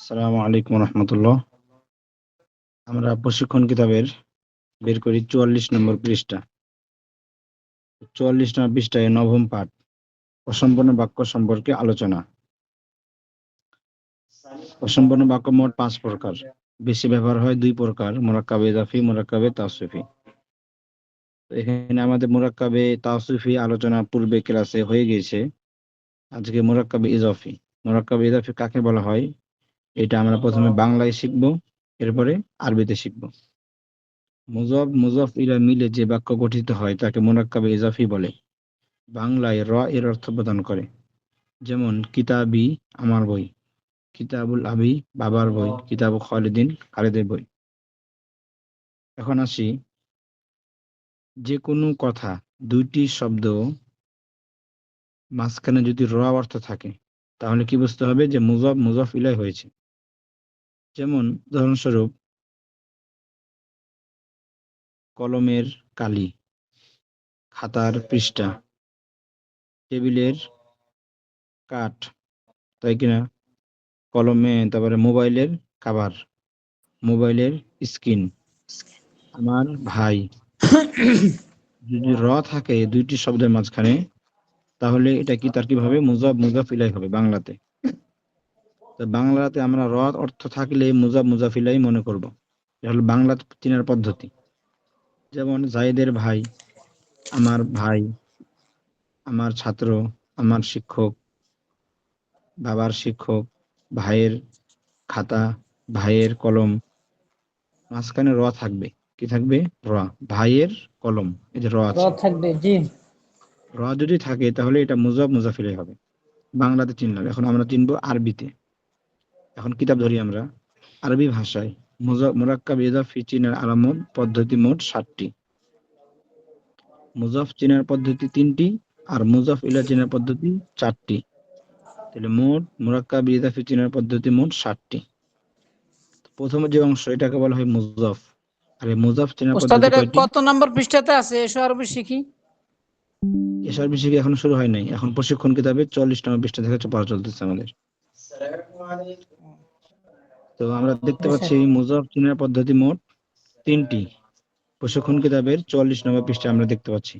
আসসালামু আলাইকুম রহমতুল্লাহ। আমরা প্রশিক্ষণ কিতাবের বের করি চুয়াল্লিশ নম্বর পৃষ্ঠা। চুয়াল্লিশ নম্বর পৃষ্ঠায় নবম পাঠ, অসম্পূর্ণ বাক্য সম্পর্কে আলোচনা। অসম্পূর্ণ বাক্য মোট পাঁচ প্রকার। বেশি ব্যবহার হয় দুই প্রকার, মোরাক্কাবে ইজাফি মোরাক্কাবে তাসুফি এখানে আমাদের মোরাক্কাবে তাসুফি আলোচনা পূর্বে ক্লাসে হয়ে গিয়েছে। আজকে মোরাক্কাবে ইজাফি। মোরাক্কাবে ইজাফি কাকে বলা হয়? এটা আমরা প্রথমে বাংলায় শিখব এরপরে আরবিতে শিখব। মুজব মুজফ ইলা মিলে যে বাক্য গঠিত হয় তাকে মোনাক্কাবে ইজাফি বলে। বাংলায় র এর অর্থ প্রদান করে। যেমন কিতাবি আমার বই কিতাবুল আবি বাবার বই কিতাব খালিদিন খালেদের বই। এখন আসি। যে কোনো কথা দুইটি শব্দ মাঝখানে যদি র অর্থ থাকে তাহলে কি বুঝতে হবে যে মুজব মুজফ ইলাই হয়েছে। যেমন উদাহরণস্বরূপ, কলমের কালি, খাতার পৃষ্ঠা, টেবিলের কাঠ, তাই কিনা? কলমে, তারপরে মোবাইলের কাভার মোবাইলের স্ক্রিন। আমার ভাই, যদি র থাকে দুইটি শব্দের মাঝখানে, তাহলে এটা কি তার কীভাবে? মুজাব মুজাফ ইলাই হবে বাংলাতে। বাংলাতে আমরা র অর্থ থাকলে মুজাব মুজাফিলাই মনে করব। এটা হলো বাংলা চিনার পদ্ধতি। যেমন জায়েদের ভাই আমার ভাই আমার ছাত্র আমার শিক্ষক বাবার শিক্ষক ভাইয়ের খাতা ভাইয়ের কলম মাঝখানে র থাকবে। কি থাকবে? র। ভাইয়ের কলম এই যে র র থাকবে জি। র যদি থাকে তাহলে এটা মুজাব মুজাফিলাই হবে। বাংলাতে চিনলাম এখন আমরা চিনবো আরবিতে। এখন কিতাব ধরি আমরা। আরবি ভাষায় মুজা- মুরাক্কাব ইজাফি চিনার আলামত পদ্ধতি মোট ষাটটি মুজাফ চিনার পদ্ধতি তিনটি আর মুজাফ ইলা চিনার পদ্ধতি চারটি। তাহলে মোট মুরাক্কাব ইজাফি চিনার পদ্ধতি মোট ষাটটি প্রথমে যে অংশ এটাকে বলা হয় মুজাফ। আর এই মুজাফ চিনার পদ্ধতি কত নম্বর পৃষ্ঠাতে আছে? এসো আরবি শিখি। এসব বিষয় এখনও শুরু হয় নাই। এখন প্রশিক্ষণ কিতাবে চল্লিশ নম্বর পৃষ্ঠা থেকে পড়া চলতেছে আমাদের। তো আমরা দেখতে পাচ্ছি মুজাফ চিনার পদ্ধতি মোট তিনটি। প্রশিক্ষণ কিতাবের চুয়াল্লিশ নম্বর পৃষ্ঠা আমরা দেখতে পাচ্ছি।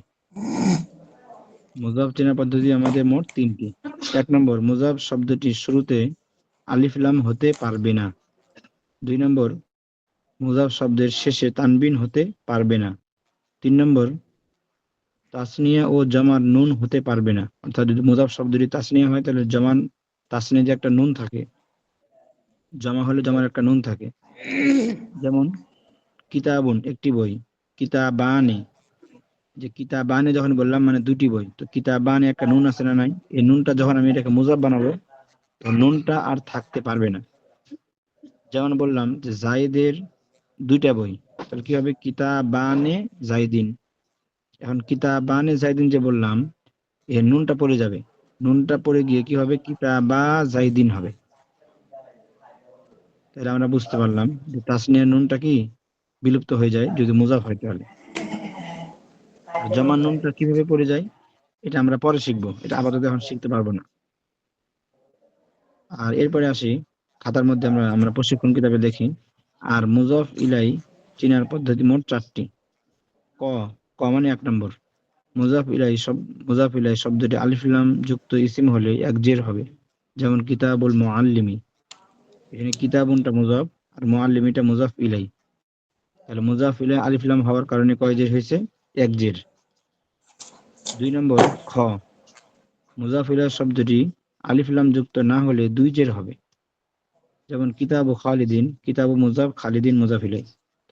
মুজাফ চিনার পদ্ধতি আমাদের মোট তিনটি। এক নম্বর মুজাফ শব্দটি শুরুতে আলিফ লাম হতে পারবে না। দুই নম্বর মুজাফ শব্দের শেষে তানবিন হতে পারবে না। তিন নম্বর তাসনিয়া ও জামার নুন হতে পারবে না। অর্থাৎ যদি মুজাফ শব্দটি তাসনিয়া হয় তাহলে জামান তাসনিয়া যে একটা নুন থাকে জমা হলে জমার একটা নুন থাকে। যেমন, কিতাবুন, একটি বই। কিতাবানে, যে কিতাবানে যখন বললাম মানে দুটি বই, তো কিতাবানে একটা নুন আছে না নাই? এই নুনটা যখন আমি এটাকে মুজাব বানাবো, তো নুনটা আর থাকতে পারবে না। যেমন বললাম যে জায়েদের দুইটা বই, তাহলে কি হবে? কিতাবানে জাইদিন এখন কিতাবানে জাইদিন যে বললাম, এর নুনটা পড়ে যাবে। নুনটা পড়ে গিয়ে কি হবে? কিতাবা জাইদিন হবে। তাহলে আমরা বুঝতে পারলাম যে তাসনিয়ার নুনটা কি বিলুপ্ত হয়ে যায় যদি মুজাফ হয় তাহলে। জমার নুনটা কীভাবে পড়ে যায়, এটা আমরা পরে শিখব। এটা আপাতত এখন শিখতে পারব না। আর এরপরে আসি, খাতার মধ্যে আমরা আমরা প্রশিক্ষণ কিতাবে দেখি। আর মুজাফ ইলাই চিনার পদ্ধতি মোট চারটি। ক ক মানে এক নম্বর। মুজাফ ইলাই সব, মুজাফ ইলাই শব্দটি আলিফলাম যুক্ত ইসিম হলে এক জের হবে। যেমন কিতাবুল মুআল্লিমি। এখানে কিতাবুনটা মুজাফ আর মুআল্লিমিটা মুজাফ ইলাই। তাহলে মুজাফ ইলাই আলিফলাম হওয়ার কারণে কয় জের হয়েছে? এক জের। দুই নম্বর, খ। মুজাফ ইলাই শব্দটি আলিফলাম যুক্ত না হলে দুই জের হবে। যেমন কিতাব ও খালিদিন, কিতাব ও মুজাফ, খালিদিন, মুজাফ ইলাই।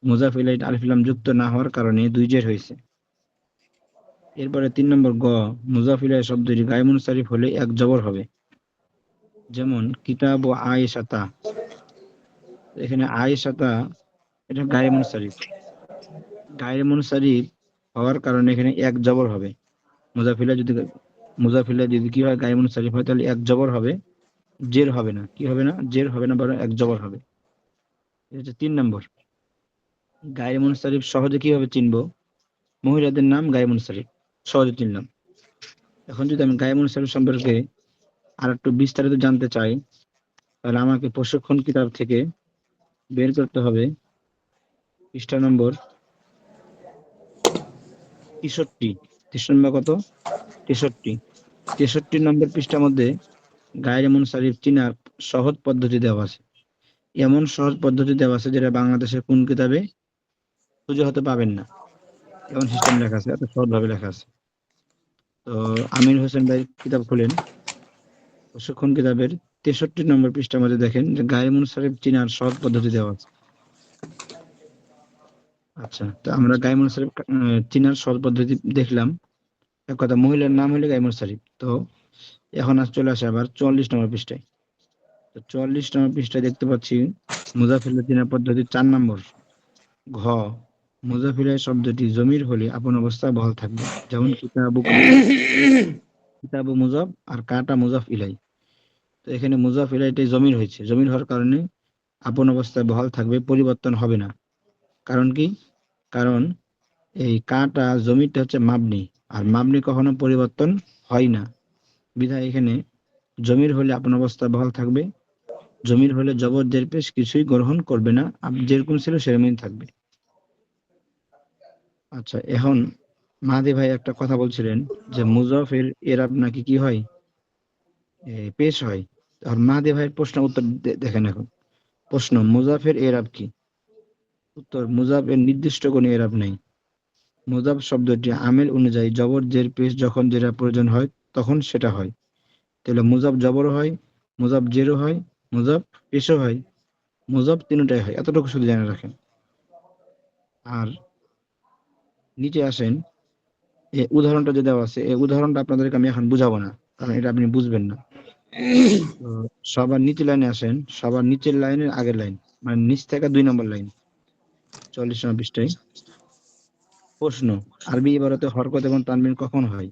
মুজাফ ইলাই আলিফলাম যুক্ত না হওয়ার কারণে দুই জের হয়েছে। এরপরে তিন নম্বর, গ। মুজাফ ইলাই শব্দটি গায়মুন সারিফ হলে এক জবর হবে। যেমন কিতাব ও আয়েশাতা। এখানে আয়েশাতা, এটা গায়ে মুনসারিফ গায়ে মুনসারিফ হওয়ার কারণে এখানে এক জবর হবে। মুজাফিলা যদি মুজাফিলা যদি কি হয় গায়ে মুনসারিফ হয়, তাহলে এক জবর হবে। জের হবে না। কি হবে না? জের হবে না, বরং এক জবর হবে। এটা তিন নম্বর। গায়ে মুনসারিফ সহজে কীভাবে চিনব? মহিলাদের নাম গায়ে মুনসারিফ সহজে চিনলাম। এখন যদি আমি গায়ে মুনসারিফ সম্পর্কে আর একটু বিস্তারিত জানতে চাই, তাহলে আমাকে প্রশিক্ষণ কিতাব থেকে বের করতে হবে। পৃষ্ঠা নম্বর তেষট্টি তেষট্টি নম্বর কত? তেষট্টি। তেষট্টি নম্বর পৃষ্ঠার মধ্যে গায়ের এমন মুনসারিফ চিনার সহজ পদ্ধতি দেওয়া আছে। এমন সহজ পদ্ধতি দেওয়া আছে যেটা বাংলাদেশের কোন কিতাবে খুঁজে হতে পাবেন না। এমন সিস্টেম লেখা আছে, এত সহজভাবে লেখা আছে। তো আমির হোসেন ভাই কিতাব খুলেন। প্রশিক্ষণ কিতাবের তেষট্টি নম্বর পৃষ্ঠার মধ্যে দেখেন যে গায়ে মুনসারিফ চিনার সহজ পদ্ধতি দেওয়া আছে। আচ্ছা তো আমরা গায়ে আহ, চিনার সহজ পদ্ধতি দেখলাম। এক কথা মহিলার নাম হলে গায়ে মুনসারিফ তো এখন আজ চলে আসে আবার চুয়াল্লিশ নম্বর পৃষ্ঠায়। তো চুয়াল্লিশ নম্বর পৃষ্ঠায় দেখতে পাচ্ছি মুজাফিল্লা চিনার পদ্ধতি চার নম্বর। ঘ মুজাফিলাই শব্দটি জমির হলে আপন অবস্থা বহাল থাকবে। যেমন কিতাবু কিতাবু মুজাফ আর কাটা মুজাফ ইলাই। তো এখানে মুজাফ ইলাইটাই জমির হয়েছে। জমির হওয়ার কারণে আপন অবস্থায় বহাল থাকবে, পরিবর্তন হবে না। কারণ কি? কারণ এই কাটা জমিটা হচ্ছে মাবনি, আর মাবনি কখনো পরিবর্তন হয় না। বিধায় এখানে জমির হলে আপন অবস্থা বহাল থাকবে। জমির হলে জবরদের পেশ কিছুই গ্রহণ করবে না। যেরকম ছিল সেরকমই থাকবে। আচ্ছা এখন মাহাদি ভাই একটা কথা বলছিলেন যে মুজাফের এরাব নাকি কি হয়? পেশ হয়। আর মাহাদি ভাইয়ের প্রশ্ন উত্তর দেখেন এখন। প্রশ্ন, মুজাফের এরাব কি? উত্তর, মুজাফের নির্দিষ্ট কোনো এরাব নেই। মুজাফ শব্দটি আমেল অনুযায়ী জবর জের পেশ যখন যেটা প্রয়োজন হয়, তখন সেটা হয়। তাহলে মুজাফ জবর হয়, মুজাফ জেরও হয়, মুজাফ পেশও হয়, মুজাফ তিনটাই হয়। এতটুকু শুধু জেনে রাখেন। আর নিচে আসেন এই উদাহরণটা যে দেওয়া আছে এই উদাহরণটা আপনাদেরকে আমি এখন বুঝাবো না, কারণ এটা আপনি বুঝবেন না। সবার নিচে লাইনে আসেন। সবার নিচের লাইনের আগের লাইন। মানে নিচ থেকে দুই নম্বর লাইন। চল্লিশ নম্বর পৃষ্ঠায়। প্রশ্ন, আরবি এবারতে হরকত এবং তানবিন কখন হয়?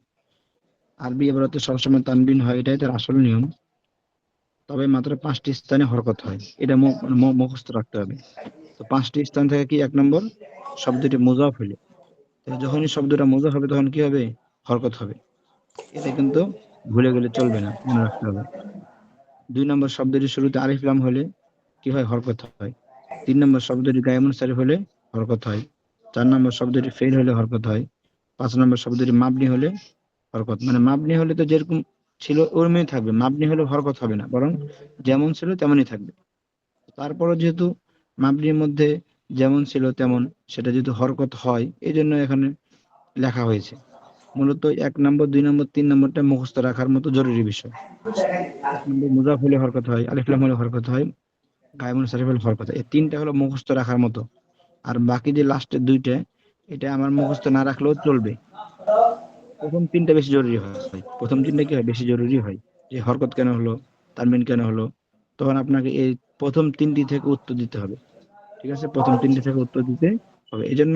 আরবি এবারতে সবসময় তানবিন হয়, এটাই তার আসল নিয়ম। তবে মাত্র পাঁচটি স্থানে হরকত হয়। এটা মুখস্থ রাখতে হবে। তো পাঁচটি স্থান থেকে কি এক নম্বর? শব্দটি মুজাফ হলে যখনই শব্দটা মোজা হবে, তখন কি হবে? হরকত হবে। এটা কিন্তু ভুলে গেলে চলবে না, মনে রাখতে হবে। দুই নম্বর শব্দটি শুরুতে আলিফ লাম হলে কি হয়? হরকত হয়। তিন নম্বর শব্দটি গায়মন সারিফ হলে হরকত হয়। চার নম্বর শব্দটি ফেল হলে হরকত হয়। পাঁচ নম্বর শব্দটি মাবনি হলে হরকত। মানে মাবনি হলে তো যেরকম ছিল ওরমই থাকবে। মাবনি হলে হরকত হবে না, বরং যেমন ছিল তেমনই থাকবে। তারপরও যেহেতু মাবনির মধ্যে যেমন ছিল তেমন, সেটা যেহেতু হরকত হয় এই জন্য এখানে লেখা হয়েছে। মূলত এক নম্বর, দুই নম্বর, তিন নম্বরটা মুখস্থ রাখার মতো জরুরি বিষয়। মুজাফ হলে হরকত হয় আলিফলাম হলে হরকত হয় গায়মুন সারিফ হলে হরকত হয়। এই তিনটা হলো মুখস্থ রাখার মতো। আর বাকি যে লাস্টের দুইটা, এটা আমার মুখস্থ না রাখলেও চলবে। প্রথম তিনটা বেশি জরুরি হয়। প্রথম তিনটা কি হয়? বেশি জরুরি হয়। যে হরকত কেন হলো, তানবিন কেন হলো, তখন আপনাকে এই প্রথম তিনটি থেকে উত্তর দিতে হবে। ঠিক আছে? প্রথম তিনটি থেকে উত্তর দিতে হবে। এই জন্য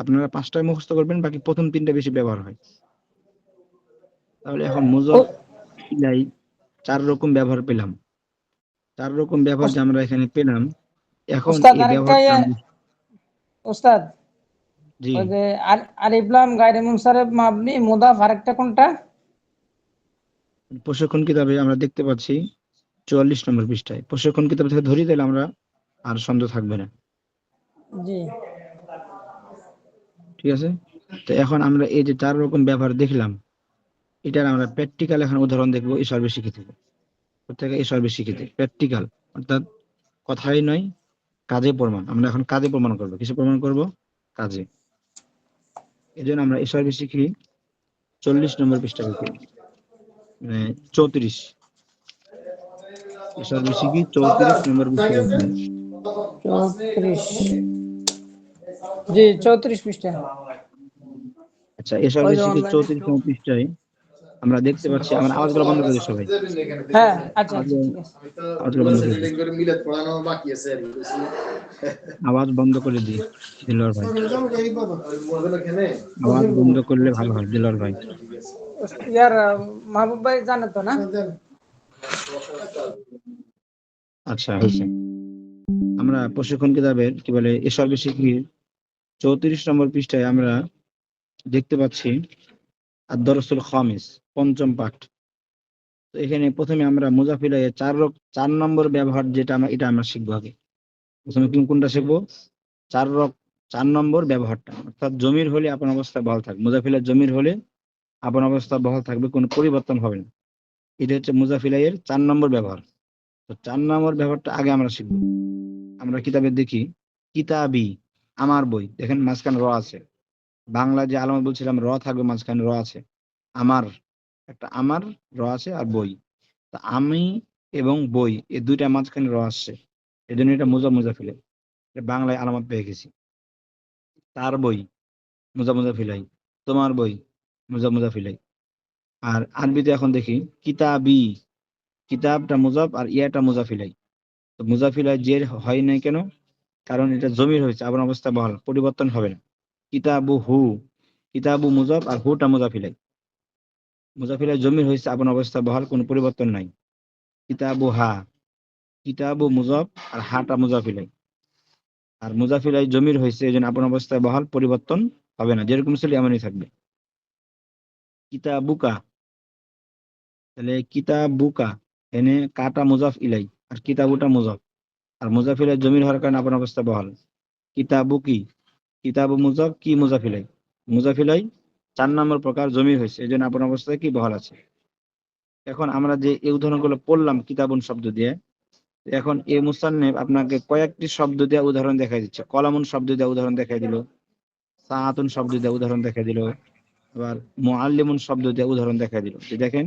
আপনারা পাঁচটায় মুখস্থ করবেন বাকি প্রথম তিনটা বেশি ব্যবহার হয়। তাহলে এখন মুজব ইলাই চার রকম ব্যবহার পেলাম। চার রকম ব্যবহার যে আমরা এখানে পেলাম এখন ওস্তাদ যে গায়রে মাবনি মুদাফ আরেকটা কোনটা? প্রশিক্ষণ কিতাবে আমরা দেখতে পাচ্ছি চুয়াল্লিশ নম্বর পৃষ্ঠায়। প্রশিক্ষণ কিতাব থেকে ধরিয়ে দিলে আমরা আর সন্দেহ থাকবে না। জি। ঠিক আছে? তো এখন আমরা এই যে চার রকম ব্যবহার দেখলাম, এটার আমরা প্র্যাকটিক্যাল এখন উদাহরণ দেখব এই সর্বে শিখে থেকে প্রত্যেকে এই সর্বে শিখিতে প্র্যাকটিক্যাল অর্থাৎ কথাই নয়, কাজে প্রমাণ। আমরা এখন কাজে প্রমাণ করব। কিছু প্রমাণ করব? কাজে। এই জন্য আমরা এই সর্বে শিখি চল্লিশ নম্বর পৃষ্ঠা থেকে মানে চৌত্রিশ। এই সর্বে শিখি চৌত্রিশ নম্বর পৃষ্ঠা থেকে চৌত্রিশ। জি চৌত্রিশ পৃষ্ঠা। আচ্ছা online চৌত্রিশ পৃষ্ঠায় আমরা দেখতে পাচ্ছি আমার আওয়াজগুলো বন্ধ করে সবাই। হ্যাঁ আচ্ছা আচ্ছা আওয়াজগুলো বন্ধ করে কি আওয়াজ বন্ধ করে দিই দিলর ভাই। আওয়াজ বন্ধ করলে ভালো হয় দিলর ভাই। ইয়ার মাহবুব ভাই জানে তো না? আচ্ছা হয়েছে। আমরা প্রশিক্ষণ কিতাবের কি বলে এসব শিখির চৌত্রিশ নম্বর পৃষ্ঠায় আমরা দেখতে পাচ্ছি আর দরসুল খামিস, পঞ্চম পাঠ। তো এখানে প্রথমে আমরা মুজাফিলা চার রক- চার নম্বর ব্যবহার যেটা আমরা, এটা আমরা শিখব আগে। প্রথমে কোন- কোনটা শিখব? চার রক, চার নম্বর ব্যবহারটা। অর্থাৎ জমির হলে আপন অবস্থা বহাল থাকবে। মুজাফিলার জমির হলে আপন অবস্থা বহাল থাকবে, কোনো পরিবর্তন হবে না। এটা হচ্ছে মুজাফিলাইয়ের চার নম্বর ব্যবহার। তো চার নম্বর ব্যবহারটা আগে আমরা শিখব। আমরা কিতাবে দেখি, কিতাবি আমার বই, দেখেন মাঝখানে র আছে। বাংলা যে আলামত বলছিলাম, র থাকবে মাঝখানে র আছে। আমার, একটা আমার, র আছে আর বই। তা আমি এবং বই, এই দুইটা মাঝখানে র আসছে। এই জন্য এটা মোজা মুজাফিলাই এটা বাংলায় আলামত পেয়ে গেছি। তার বই, মোজা মোজা ফিলাই। তোমার বই, মোজা মোজা ফিলাই। আর আরবিতে এখন দেখি, কিতাবি। কিতাবটা মুজাফ আর ইয়াটা মুজাফিলাই তো মুজাফিলাই জের হয় নাই কেন? কারণ এটা জমির হয়েছে আবার অবস্থা বহাল, পরিবর্তন হবে না। কিতাবু হু, কিতাবু মুজাফ আর হুটা মুজাফিলাই। মুজাফিলাই জমির হয়েছে আপন অবস্থা বহাল, কোনো পরিবর্তন নাই। কিতাবু হা, কিতাবু মুজাফ আর হাটা মুজাফিলাই। আর মুজাফিলাই জমির হয়েছে, এই জন্য আপন অবস্থায় বহাল, পরিবর্তন হবে না। যেরকম ছিল এমনই থাকবে। কিতাবুকা, তাহলে কিতাবুকা, এনে কাটা মুজাফ ইলাই, আর কিতাবুটা মুজাফ। আর মুজাফিলাই জমির হওয়ার কারণে আপন অবস্থা বহাল। কিতাবু কি? কিতাবু মুজাফ কি মুজাফিলাই মুজাফিলাই চার নম্বর প্রকার জমির হয়েছে, এই জন্য আপন অবস্থায় কি বহাল আছে। এখন আমরা যে এই উদাহরণগুলো পড়লাম কিতাবুন শব্দ দিয়ে, এখন এই মুসান্নেব আপনাকে কয়েকটি শব্দ দিয়ে উদাহরণ দেখাই দিচ্ছে। কলামুন শব্দ দিয়ে উদাহরণ দেখাই দিল সাহাতুন শব্দ দিয়ে উদাহরণ দেখাই দিল, আবার মুআল্লিমুন শব্দ দিয়ে উদাহরণ দেখাই দিল। যে দেখেন,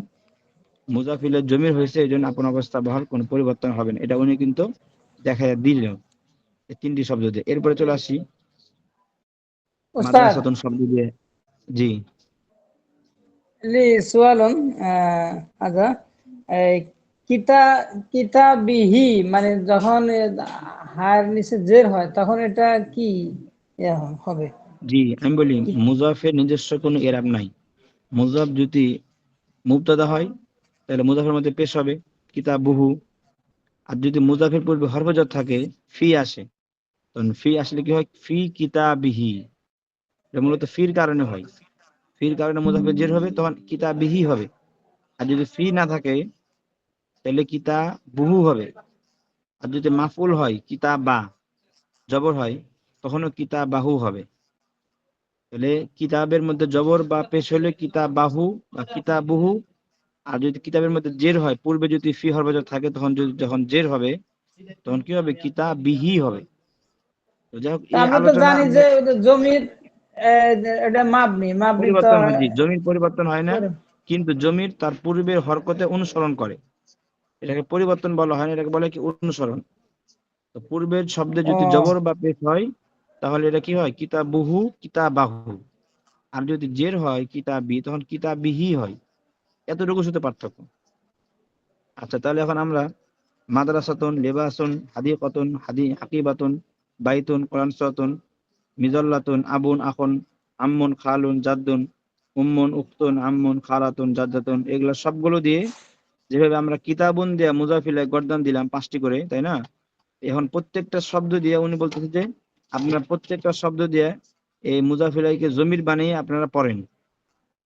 মুজাফিলের জমির হয়েছে, এই জন্য আপন অবস্থা বহাল, কোনো পরিবর্তন হবে না। এটা উনি কিন্তু দেখা দিল এই তিনটি শব্দ দিয়ে। এরপরে চলে আসি। মাদ্রাসাতুন শব্দ দিয়ে। জি। লি সুয়ালুন আচ্ছা কিতা কিতাবিহি মানে যখন হায়ের নিচে জের হয় তখন এটা কি হবে? জি আমি বলি মুজাফের নিজস্ব কোনো এরাব নাই। মুজাফ যদি মুবতাদা হয় তাহলে মুজাফের মধ্যে পেশ হবে কিতাব বহু আর যদি মুজাফের পূর্বে হরফজাত থাকে, ফি আসে। তখন ফি আসলে কি হয়? ফি কিতাবিহি। মূলত ফির কারণে হয়। ফির কারণে মুজাফের জের হবে, তখন কিতাবিহি হবে। আর যদি ফি না থাকে, তাহলে কিতা বহু হবে। আর যদি মাফুল হয়, কিতাব বা জবর হয়, তখনও কিতা বাহু হবে। তাহলে কিতাবের মধ্যে জবর বা পেশ হলে কিতাব বাহু বা কিতাব বহু আর যদি কিতাবের মধ্যে জের হয় পূর্বে যদি ফি হরবাজার থাকে তখন যদি যখন জের হবে তখন কি হবে? কিতাব বিহি হবে। তো যাই হোক আমরা তো জানি যে জমির এটা মাবনি মাবনি তো পরিবর্তন হয় জমির পরিবর্তন হয় না কিন্তু জমির তার পূর্বের হরকতে অনুসরণ করে। এটাকে পরিবর্তন বলা হয় না এটাকে বলে কি অনুসরণ। তো পূর্বের শব্দে যদি। জবর বা পেশ হয় তাহলে এটা কি হয়? কিতাব বহু কিতাব বাহু আর যদি জের হয় কিতাব তখন কিতাব বিহি হয়। এতটুকু শুধু পার্থক্য। আচ্ছা তাহলে এখন আমরা মাদ্রাসাতুন, লেবাসুন, হাদিকাতুন, হাদি হাকিবাতুন বাইতুন কোরআনসাতুন মিজাল্লাতুন, আবুন, আখন, আম্মুন, খালুন, জাদ্দুন, উম্মুন, উক্তুন, আম্মুন, খালাতুন, জাদ্দাতুন, এগুলো সবগুলো দিয়ে যেভাবে আমরা কিতাবুন দিয়ে মুজাফিলায় গর্দান দিলাম পাঁচটি করে, তাই না? এখন প্রত্যেকটা শব্দ দিয়ে উনি বলতেছে যে, আপনারা প্রত্যেকটা শব্দ দিয়ে এই মুজাফিলাইকে জমির বানিয়ে আপনারা পড়েন।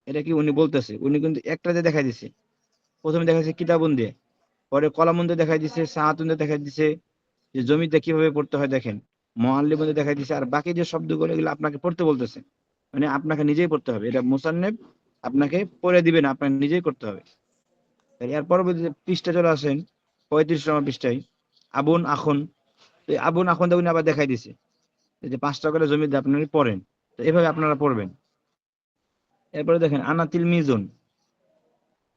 এটা কি উনি বলতেছে? উনি কিন্তু একটা একটাতে দেখাই দিছে। প্রথমে দেখাইছে কিতাবুন দিয়ে। পরে কলামুন দিয়ে দেখাই দিছে সাহাতুন দিয়ে দেখাই দিছে যে জমিতে কীভাবে পড়তে হয় দেখেন। দিয়ে দেখাই দিছে, আর বাকি যে শব্দগুলো এগুলো আপনাকে পড়তে বলতেছে। মানে আপনাকে নিজেই পড়তে হবে। এটা মুসান্নেব আপনাকে পড়ে দিবেন, আপনাকে নিজেই করতে হবে। এর পরবর্তীতে পৃষ্ঠা চলে আসেন, পঁয়ত্রিশ নম্বর পৃষ্ঠায়, আবুন আখন। তো আবুন আখন দিয়ে উনি আবার দেখাই দিছে। যে পাঁচটা করে জমিতে আপনারা পড়েন, তো এভাবে আপনারা পড়বেন। এরপরে দেখেন আনা তিলমিজুন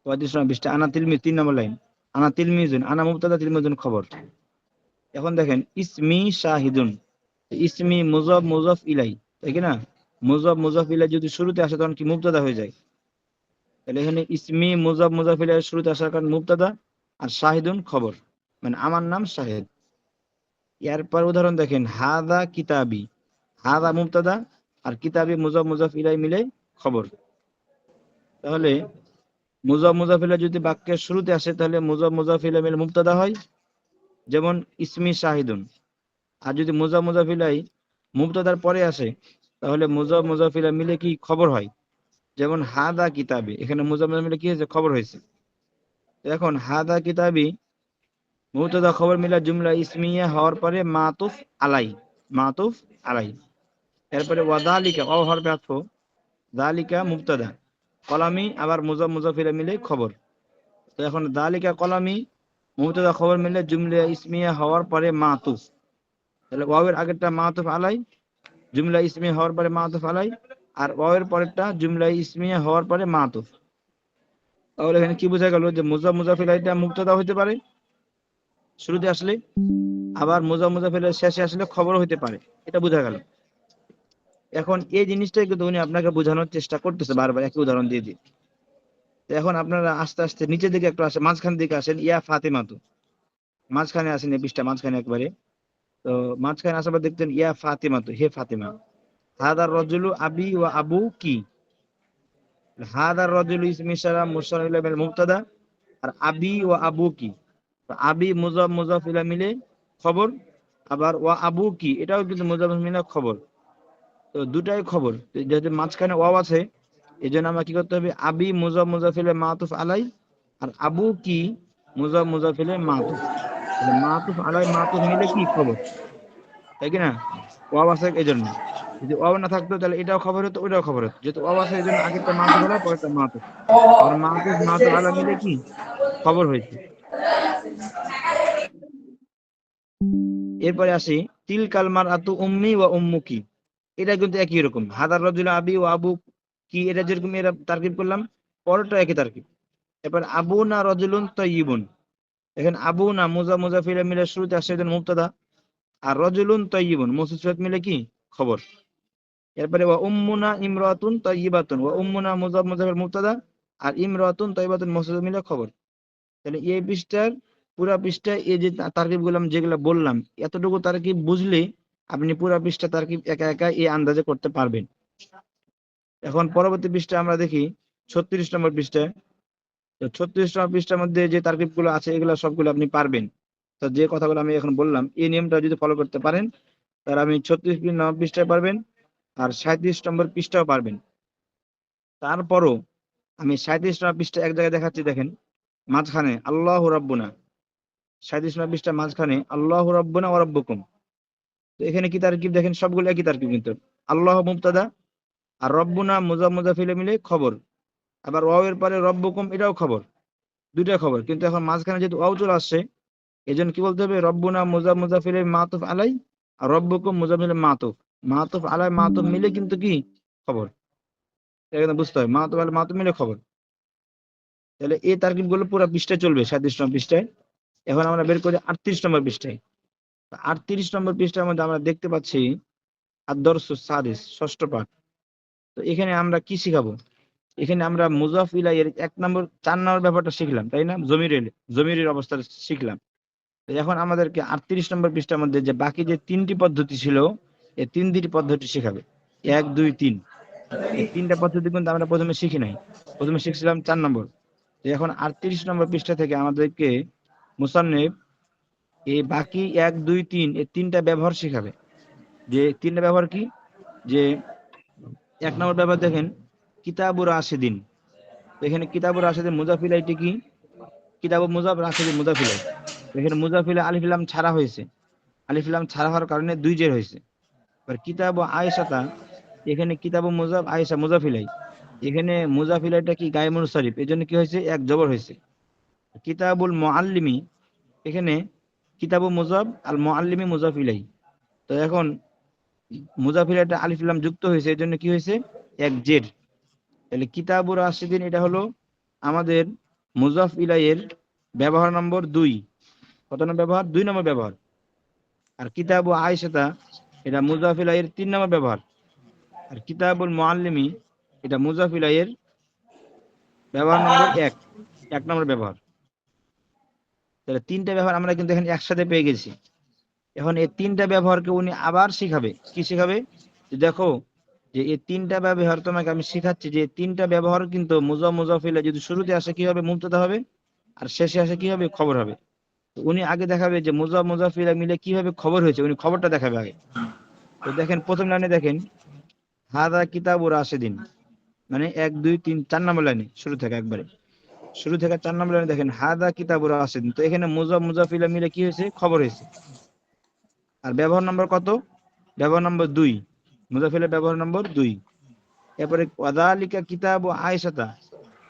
পঁয়ত্রিশ নম্বর পৃষ্ঠা আনা তিলমি তিন নম্বর লাইন। আনা তিলমিজুন আনা মুবতাদা তিলমিজুন খবর। এখন দেখেন, ইসমি শাহিদুন। ইসমি মুজব, মুজফ ইলাই। তাই না? মুজব, মুজফ ইলাই যদি শুরুতে আসে, তখন কি মুবতাদা হয়ে যায়? তাহলে এখানে ইসমি, মুজব, মুজফ ইলাই শুরুতে আসার কারণ মুবতাদা আর শাহিদুন খবর। মানে আমার নাম শাহিদ। এরপর উদাহরণ দেখেন, হাদা কিতাবি। হাদা মুবতাদা আর কিতাবি মুজব, মুজফ ইলাই মিলে খবর। তাহলে মুজব মুজফ ইলাই যদি বাক্যের শুরুতে আসে, তাহলে মুজব মুজফ ইলাই মিলে মুবতাদা হয়। যেমন, ইসমি শাহিদুন। আর যদি মুজব মুজফ ইলাই মুবতাদার পরে আসে, তাহলে মুজব মুজফ ইলাই মিলে কি খবর হয়? যেমন, হাদা কিতাবে। এখানে মুজব মুজফ মিলে কি হয়েছে? খবর হয়েছে। এখন, হাদা কিতাবি, মুবতাদা খবর মিলা জুমলা ইসমিয়া হওয়ার পরে মাতুফ আলাই। মাতুফ আলাই। এরপরে ওয়াদালিকা অ হরফে আতফ। দালিকা মুবতাদা। কলামি আবার মুজাফ মুজাফিরা মিলে খবর। তো এখন দালিকা, কলামি, মুবতাদা খবর মিলে জুমলা ইসমিয়া হওয়ার পরে মাতুফ। তাহলে ওয়াওয়ের আগেরটা মাতুফ আলাই, জুমলা ইসমিয়া হওয়ার পরে মাতুফ আলাই, আর ওয়াওয়ের পরেরটা জুমলা ইসমিয়া হওয়ার পরে মাতুফ। তাহলে এখানে কি বোঝা গেল যে মুজা মুজাফির এটা মুক্তদা হতে পারে? শুরুতে আসলে, আবার মুজা মুজাফির শেষে আসলে খবর হতে পারে। এটা বোঝা গেল। এখন এই জিনিসটাই কিন্তু উনি আপনাকে বোঝানোর চেষ্টা করতেছে বারবার একই উদাহরণ দিয়ে দিয়ে এখন আপনারা আস্তে আস্তে নিচের দিকে একটু আসেন, মাঝখান দিকে আসেন, ইয়া ফাতেমা তো। মাঝখানে আসেন এই পৃষ্ঠা, মাঝখানে একবারে। তো মাঝখানে আসার পর দেখতেন, ইয়া ফাতেমা তো, হে ফাতেমা। হাদার রজুলু আবি ও আবু কি? হাদার রজুলু ইসমি ইশারা মুরসাল ইলা আর আবি ও আবু কি? আবি মুজাফ মুজাফ ইলা মিলে খবর। আবার ওয়া আবু কি? এটাও কিন্তু মুজাফ মিলে খবর। তো দুটাই খবর। যেহেতু মাঝখানে ওয়াও আছে এই জন্য আমরা কি করতে হবে? আবি মুজাফ মুজাফিলে মাতুফ আলাই আর আবু কি মুজাফ মুজাফিলে মাতুফ। মাতুফ আলাই, মাতুফ মিলে কি খবর? তাই কি না? ওয়াও আছে এই জন্য যদি ওয়াও না থাকতো, তাহলে এটাও খবর হতো ওটাও খবর হতো। যেহেতু ওয়াও আছে এই জন্য আগেরটা মাতুফ হলো পরেরটা মাতুফ। আর মাতুফ মাতুফ আলা মিলে কি খবর হয়েছে? এরপরে আসি তিল কালমার আতু উম্মি ওয়া উম্মুকি। এটা কিন্তু একই রকম। হাদার রজুল আবি ও আবু কি, এটা যেরকম এরা তারকিব করলাম, পরেরটা একই তারকিব। এরপর আবু না রজুলুন তৈবুন এখানে আবু না মোজা মুজাফিরা মিলে শুরুতে আসে এজন্য মুবতাদা। আর রজুলুন তৈবুন মুসিসত মিলে কি? খবর। এরপরে ওয়া উম্মুনা ইমরাতুন তৈবাতুন ওয়া উম্মুনা মুজা মুজাফির মুবতাদা, আর ইমরাতুন তৈবাতুন মুসিসত মিলে খবর। তাহলে এই পৃষ্ঠার, পুরা পৃষ্ঠায় এই যে তারকিব গুলাম যেগুলো বললাম, এতটুকু তারকিব বুঝলে আপনি পুরা পৃষ্ঠা তারকিব একা একা এই আন্দাজে করতে পারবেন। এখন পরবর্তী পৃষ্ঠা আমরা দেখি, ছত্রিশ নম্বর পৃষ্ঠায় তো ছত্রিশ নম্বর পৃষ্ঠার মধ্যে যে তারকিবগুলো আছে, এগুলো সবগুলো আপনি পারবেন। তো যে কথাগুলো আমি এখন বললাম, এই নিয়মটা যদি ফলো করতে পারেন, তাহলে আপনি ছত্রিশ নম্বর পৃষ্ঠায় পারবেন আর সাঁত্রিশ নম্বর পৃষ্ঠাও পারবেন। তারপরও আমি সাঁত্রিশ নম্বর পৃষ্ঠা এক জায়গায় দেখাচ্ছি, দেখেন, মাঝখানে, আল্লাহ রাব্বুনা। সাঁত্রিশ নম্বর পৃষ্ঠা মাঝখানে, আল্লাহ রাব্বুনা ও রাব্বুকুম। তো এখানে কি তারকিব? দেখেন সবগুলো একই তারকিব কিন্তু। আল্লাহ মুবতাদা আর রব্বুনা মুজা মুজাফিলে মিলে খবর। আবার ওয়াও এর পরে রব্বুকুম, এটাও খবর। দুইটা খবর। কিন্তু এখন মাঝখানে যেহেতু ওয়াও চলে আসছে এই জন্য কি বলতে হবে? রব্বুনা মুজা মুজাফিলে মাতুফ আলাই আর রব্বুকুম মুজাফিলে মাতুফ। মাতুফ আলাই, মাতুফ মিলে কিন্তু কি? খবর। এখানে বুঝতে হবে, মাতুফ আলাই, মাতুফ মিলে খবর। তাহলে এই তারকিবগুলো পুরো পৃষ্ঠায় চলবে, সাঁত্রিশ নম্বর পৃষ্ঠায়। এখন আমরা বের করি আটত্রিশ নম্বর পৃষ্ঠায়। আটত্রিশ নম্বর পৃষ্ঠার মধ্যে আমরা দেখতে পাচ্ছি আদর্শ সাদিস, ষষ্ঠ পাঠ। তো এখানে আমরা কি শিখাবো? এখানে আমরা মুজাফ ইলাইয়ের এক নম্বর, চার নম্বর ব্যাপারটা শিখলাম, তাই না? জমিরের জমিরের অবস্থা শিখলাম। এখন আমাদেরকে আটত্রিশ নম্বর পৃষ্ঠার মধ্যে যে বাকি যে তিনটি পদ্ধতি ছিল, এই তিনটি পদ্ধতি শেখাবে। এক, দুই, তিন। এই তিনটা পদ্ধতি কিন্তু আমরা প্রথমে শিখি নাই। প্রথমে শিখছিলাম চার নম্বর। এখন আটত্রিশ নম্বর পৃষ্ঠা থেকে আমাদেরকে মুসান্নেব এই বাকি এক, দুই, তিন এই তিনটা ব্যবহার শেখাবে। যে তিনটা ব্যবহার কি? যে এক নম্বর ব্যবহার দেখেন, কিতাবুর রাশেদিন। এখানে কিতাবুর রাশেদিন মুজাফিলাইটি কি? কিতাবু মুজাফ রাশেদিন মুজাফিলাই। এখানে মুজাফিলা আলিফিলাম ছাড়া হয়েছে। আলিফিলাম ছাড়া হওয়ার কারণে দুই জের হয়েছে। এবার কিতাব আয়েশাতা, এখানে কিতাব মুজাফ আয়েশা মুজাফিলাই। এখানে মুজাফিলাইটা কি? গায়ে মুনসারিফ এই জন্য কি হয়েছে? এক জবর হয়েছে। কিতাবুল মুআল্লিমি, এখানে কিতাবু মুজাব আল মুআল্লিমি মুজাফ ইলাই তো এখন মুজাফ ইলাইটা আলিফ লাম যুক্ত হয়েছে এই জন্য কি হয়েছে? এক জের। তাহলে কিতাবুর রাশিদিন এটা হলো আমাদের মুজাফ ইলাইয়ের ব্যবহার নম্বর দুই। কত নম্বর ব্যবহার? দুই নম্বর ব্যবহার। আর কিতাবু আয়েশাতা, এটা মুজাফ ইলাইয়ের তিন নম্বর ব্যবহার। আর কিতাবুল মুআল্লিমি, এটা মুজাফ ইলাইয়ের ব্যবহার নম্বর এক। এক নম্বর ব্যবহার। তাহলে তিনটা ব্যবহার আমরা কিন্তু এখানে একসাথে পেয়ে গেছি। এখন এই তিনটা ব্যবহারকে উনি আবার শিখাবে। কি শিখাবে? দেখো, যে এই তিনটা ব্যবহার তোমাকে আমি শিখাচ্ছি যে তিনটা ব্যবহার কিন্তু মুজা মুজাফিলা যদি শুরুতে আসে কি হবে? মুক্ততা হবে। আর শেষে আসে কি হবে? খবর হবে। উনি আগে দেখাবে যে মুজা মুজাফিলা মিলে কীভাবে খবর হয়েছে। উনি খবরটা দেখাবে আগে। তো দেখেন, প্রথম লাইনে দেখেন, হাদা কিতাবুর আসে দিন মানে এক, দুই, তিন, চার নম্বর লাইনে, শুরু থেকে একবারে। শুরু থেকে চার নম্বর লাইনে দেখেন, হাদা কিতাবুর আসেন তো এখানে মুজাফ মুজাফিলা মিলে কি হয়েছে? খবর হয়েছে। আর ব্যবহার নম্বর কত? ব্যবহার নম্বর দুই। মুজাফিলের ব্যবহার নম্বর দুই। এরপরে, ওয়াদালিকা কিতাব ও আয়েশাতা।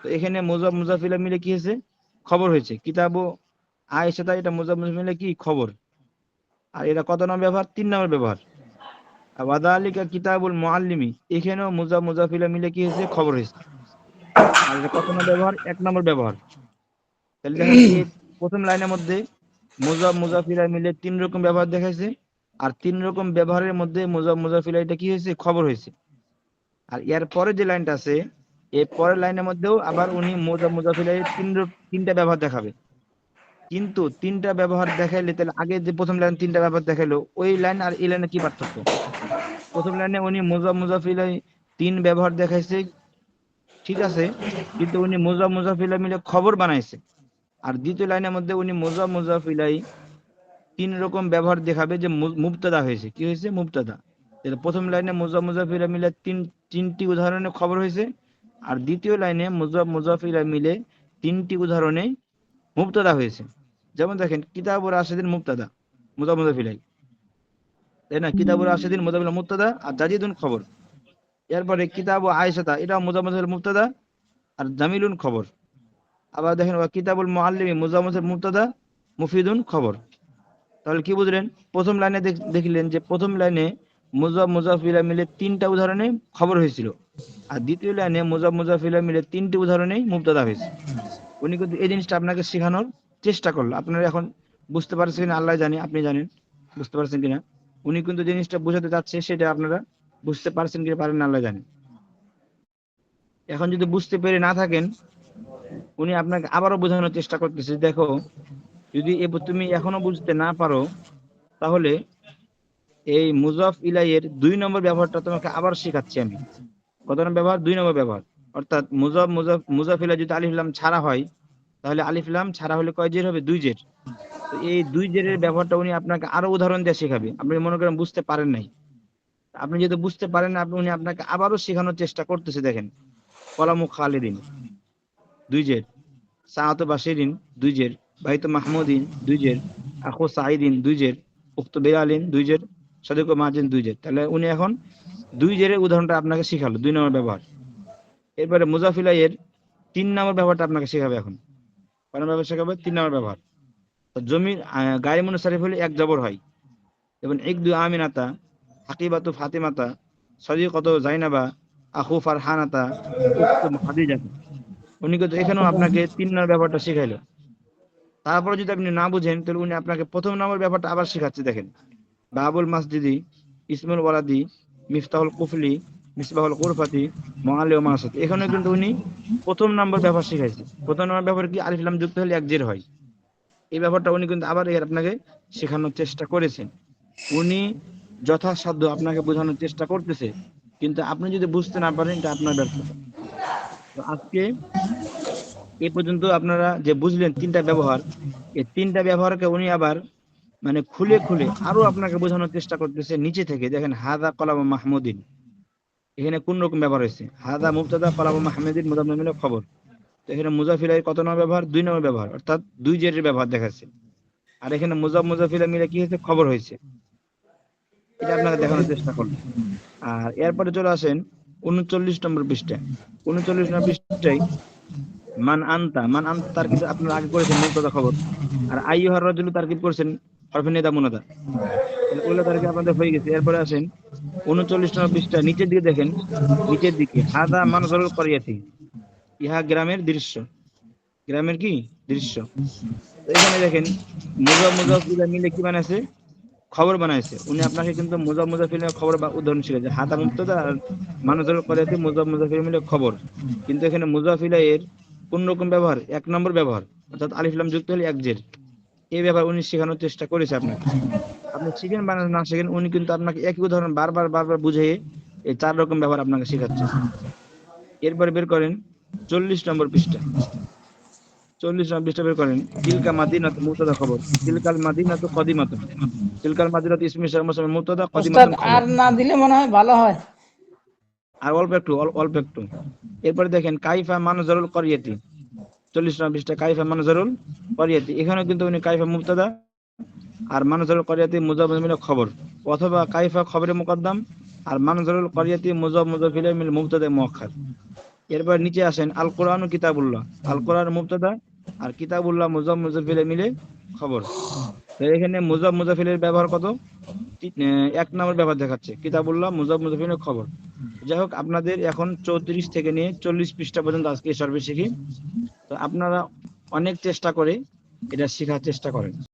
তো এখানে মুজাফ মুজাফিলা মিলে কি হয়েছে? খবর হয়েছে। কিতাব ও আয়েশাতা, এটা মুজাফ মুজাফিলা মিলে কি? খবর। আর এটা কত নম্বর ব্যবহার? তিন নম্বর ব্যবহার। আর ওয়াদালিকা কিতাবুল মুআল্লিমি। এখানেও মুজাফ মুজাফিলা মিলে কি হয়েছে? খবর হয়েছে। আর এটা কত নম্বর ব্যবহার এক নম্বর ব্যবহার। তাহলে প্রথম লাইনের মধ্যে মুজাফ মুজাফিলা মিলে তিন রকম ব্যবহার দেখাইছে। আর তিন রকম ব্যবহারের মধ্যে মুজাফিলা এটা কি হয়েছে? খবর হয়েছে। আর এর পরে যে লাইনটা আছে এই পরের লাইনের মধ্যেও আবার উনি মুজাফ মুজাফিলা তিন তিনটা ব্যবহার দেখাবে। কিন্তু তিনটা ব্যবহার দেখাইলে তাহলে আগে যে প্রথম লাইন তিনটা ব্যবহার দেখাইলো ওই লাইন আর এই লাইনে কি পার্থক্য? প্রথম লাইনে উনি মুজাফ মুজাফিলাই তিন ব্যবহার দেখাইছে ঠিক আছে, কিন্তু উনি মোজা মুজাফিলা মিলে খবর বানাইছে। আর দ্বিতীয় লাইনের মধ্যে উনি মোজা মুজাফিলাই তিন রকম ব্যবহার দেখাবে যে মু- মুবতাদা হয়েছে। কি হয়েছে? মুবতাদা। তাহলে প্রথম লাইনে মোজা মুজাফিলা মিলে তিন, তিনটি উদাহরণে খবর হয়েছে, আর দ্বিতীয় লাইনে মোজা মুজাফিলা মিলে তিনটি উদাহরণে মুবতাদা হয়েছে। যেমন দেখেন, কিতাবুর রাশেদিন মুবতাদা মুজাফ মুজাফিলাই। তাই না? কিতাবুর রাশেদিন মুজাফিলা মুবতাদা আর জাজিদুন খবর। এরপরে কিতাব আয়েশাতা এটা মুজাফ মুজাফিল মুবতাদা আর জামিলুন খবর। আবার দেখেন কিতাবুল মুআল্লিমি মুজাফ মুজাফিল মুবতাদা মুফিদুন খবর। তাহলে কি বুঝলেন? প্রথম লাইনে দেখ- দেখলেন যে প্রথম লাইনে মুজাফ মুজাফিলা মিলে তিনটা উদাহরণে খবর হয়েছিল। আর দ্বিতীয় লাইনে মুজাফ মুজাফিলা মিলে তিনটি উদাহরণে মুবতাদা হয়েছে। উনি কিন্তু এই জিনিসটা আপনাকে শেখানোর চেষ্টা করল। আপনারা এখন বুঝতে পারছেন আল্লাহ জানি আপনি জানেন বুঝতে পারছেন কিনা? উনি কিন্তু জিনিসটা বোঝাতে চাচ্ছে সেটা আপনারা বুঝতে পারছেন কিনা পারেন না, আল্লাহ জানেন এখন যদি বুঝতে পেরে না থাকেন, উনি আপনাকে আবারও বোঝানোর চেষ্টা করতেছে, দেখো, যদি তুমি এখনও বুঝতে না পারো, তাহলে এই মুজাফ ইলাইয়ের দুই নম্বর ব্যবহারটা তোমাকে আবার শেখাচ্ছি আমি। কত নম্বর ব্যবহার? দুই নম্বর ব্যবহার। অর্থাৎ মুজাফ মুজাফ মুজাফ ইলাই যদি আলিফলাম ছাড়া হয়, তাহলে আলিফলাম ছাড়া হলে কয় জের হবে? দুই জের। তো এই দুই জেরের ব্যবহারটা উনি আপনাকে আরও উদাহরণ দিয়ে শেখাবে। আপনি মনে করেন বুঝতে পারেন নাই। আপনি যদি বুঝতে পারেন, আপনি, উনি আপনাকে আবারও শেখানোর চেষ্টা করতেছে, দেখেন। কলামু খালিদিন, দুই জের। সাহাত বাসিরিন দুই জের। বাইত মাহমুদিন, দুই জের। আখো সাইদিন দুই জের। উক্ত বেয়ালিন দুই জের। সদিক মাজিন দুই জের। তাহলে উনি এখন দুই জেরের উদাহরণটা আপনাকে শেখালো, দুই নম্বর ব্যবহার। এরপরে মুজাফিলাইয়ের তিন নম্বর ব্যবহারটা আপনাকে শেখাবে এখন। কয় ব্যবহার শেখাবে? তিন নম্বর ব্যবহার। জমির গায়ে মুনসারিফ হলে এক জবর হয়। এবং এক দুই আমিনাতা হাকিবাতু ফাতিমাতা, সদিকত জাইনাবা, আখু ফারহানাতা খাদিজাতা উনি কিন্তু এখানেও আপনাকে তিন নম্বর ব্যাপারটা শিখাইলো। তারপরে যদি আপনি না বুঝেন, তাহলে উনি আপনাকে প্রথম নম্বর ব্যাপারটা আবার শিখাচ্ছে, দেখেন। বাবুল মাসজিদি, ইসমুল ওয়ালাদি, মিফতাহুল কুফলি, মিসবাহুল কুরফাতি মহালে ও মাসাত এখানেও কিন্তু উনি প্রথম নম্বর ব্যাপার শিখাইছে। প্রথম নম্বর ব্যাপার কি আলিফলাম যুক্ত হলে এক জের হয়? এই ব্যাপারটা উনি কিন্তু আবার আপনাকে শেখানোর চেষ্টা করেছেন। উনি যথাসাধ্য আপনাকে বোঝানোর চেষ্টা করতেছে, কিন্তু আপনি যদি বুঝতে না পারেন, এটা আপনার ব্যর্থতা। আজকে এই পর্যন্ত আপনারা যে বুঝলেন তিনটা ব্যবহার, এই তিনটা ব্যবহারকে উনি আবার মানে খুলে খুলে আরও আপনাকে বোঝানোর চেষ্টা করতেছে নিচে থেকে। দেখেন, হাদা কলাম মাহমুদিন। এখানে কোন রকম ব্যবহার হয়েছে? হাদা মুবতাদা কলাম মাহমুদিন মুজামিনের খবর। তো এখানে মুজাফিলাই কত নম্বর ব্যবহার? দুই নম্বর ব্যবহার। অর্থাৎ দুই জেরের ব্যবহার দেখাচ্ছে। আর এখানে মুজাফ মুজাফিলা মিলে কি হয়েছে? খবর হয়েছে। এটা আপনাকে দেখানোর চেষ্টা করল আর এরপরে চলে আসেন উনচল্লিশ নম্বর পৃষ্ঠায় উনচল্লিশ নম্বর পৃষ্ঠায় মান আনতা। মান আনতা তার কিন্তু আপনারা আগে করেছেন মুক্তদা খবর। আর আইয়ুহার রাজুলু তার কিন্তু করেছেন মুনাদা। ওগুলো আপনাদের হয়ে গেছে। এরপরে আসেন উনচল্লিশ নম্বর পৃষ্ঠা নিচের দিকে দেখেন। নিচের দিকে, হাদা মানজরুল করিয়াতি। ইহা গ্রামের দৃশ্য। গ্রামের কি? দৃশ্য। এখানে দেখেন মুজা মুজাফিলা মিলে কি বানাইছে খবর বানাইছে। উনি আপনাকে কিন্তু মুজা মুজাফিলের খবর বা উদাহরণ শিখেছে হাতা মুক্তদা মানুষের করিয়াতি মুজা মুজাফিল মিলে খবর। কিন্তু এখানে মুজাফিলা এর কোন রকম ব্যবহার, এক নম্বর ব্যবহার, অর্থাৎ আলিফলাম যুক্ত হলে এক জের। এই ব্যাপার উনি শেখানোর চেষ্টা করেছে আপনাকে। আপনি শিখেন বা না শিখেন, উনি কিন্তু আপনাকে একই উদাহরণ বারবার বারবার বুঝিয়ে এই চার রকম ব্যবহার আপনাকে শেখাচ্ছে। এরপরে বের করেন চল্লিশ নম্বর পৃষ্ঠা। চল্লিশ নম্বর পৃষ্ঠা বের করেন। তিলকা মাদিনাত মুতদা খবর। তিলকাল মাদিনাত কদিমাত তিলকাল মাদিনাত ইসমি শামসাম মুতদা ওস্তাদ কদিমাত আর না দিলে মনে হয় ভালো হয়। আর অল্প একটু অল্প একটু। এরপরে দেখেন কাইফা মানজরুল করিয়াতি। চল্লিশ নম্বর পৃষ্ঠা কাইফা মানুজারুল করিয়াতি। এখানে কিন্তু উনি কাইফা মুবতাদা আর মানুজারুল করিয়াতি মুজাব মিলে খবর। অথবা কাইফা খবরে মুকদ্দম আর মানুজারুল করিয়াতি মুজাব মুজাফিলে মিলে মুবতাদা মুআক্ষার এরপর নিচে আসেন আল কোরআন ও কিতাবুল্লাহ। আল কোরআন মুবতাদা আর কিতাবুল্লাহ মুজাব মুজাফিলে মিলে খবর। এখানে মুজাব মুজাফিলের ব্যবহার কত? এক নম্বর ব্যবহার দেখাচ্ছে। কিতাবুল্লাহ মুজাব মুজাফিলের খবর। যাই হোক, আপনাদের এখন চৌত্রিশ থেকে নিয়ে চল্লিশ পৃষ্ঠা পর্যন্ত আজকে সর্বে শিখি। তো আপনারা অনেক চেষ্টা করে এটা শেখার চেষ্টা করেন।